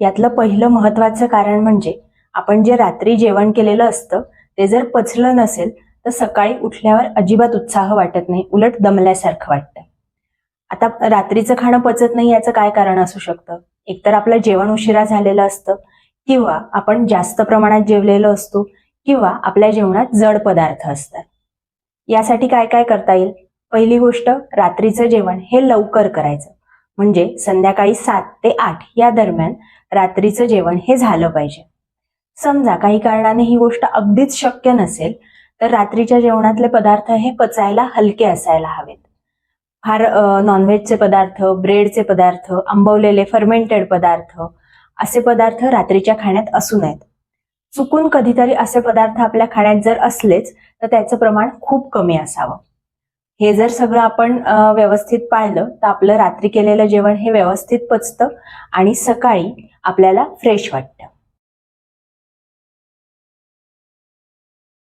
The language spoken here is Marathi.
यातलं पहिलं महत्वाचं कारण म्हणजे आपण जे रात्री जेवण केलेलं असतं ते जर पचलं नसेल तर सकाळी उठल्यावर अजिबात उत्साह वाटत नाही उलट दमल्यासारखं वाटतं. आता रात्रीचं खाणं पचत नाही याचं काय कारण असू शकतं? एकतर आपलं जेवण उशिरा झालेलं असतं किंवा आपण जास्त प्रमाणात जेवलेलो असतो किंवा आपल्या जेवणात जड पदार्थ असतात. यासाठी काय काय करता येईल? पहिली गोष्ट रात्रीचं जेवण हे लवकर करायचं. म्हणजे संध्याकाळी सात ते आठ या दरम्यान रात्रीचं जेवण हे झालं पाहिजे. समजा काही कारणाने ही गोष्ट अगदीच शक्य नसेल तर रात्रीच्या जेवणातले पदार्थ हे पचायला हलके असायला हवेत. फार नॉनव्हेजचे पदार्थ ब्रेडचे पदार्थ आंबवलेले फर्मेंटेड पदार्थ असे पदार्थ रात्रीच्या खाण्यात असू नयेत. चुकून कधीतरी असे पदार्थ आपल्या खाण्यात जर असलेच तर त्याचं प्रमाण खूप कमी असावं. हे जर सगळं आपण व्यवस्थित पाळलं तर आपलं रात्री केलेलं जेवण हे व्यवस्थित पचतं आणि सकाळी आपल्याला फ्रेश वाटतं.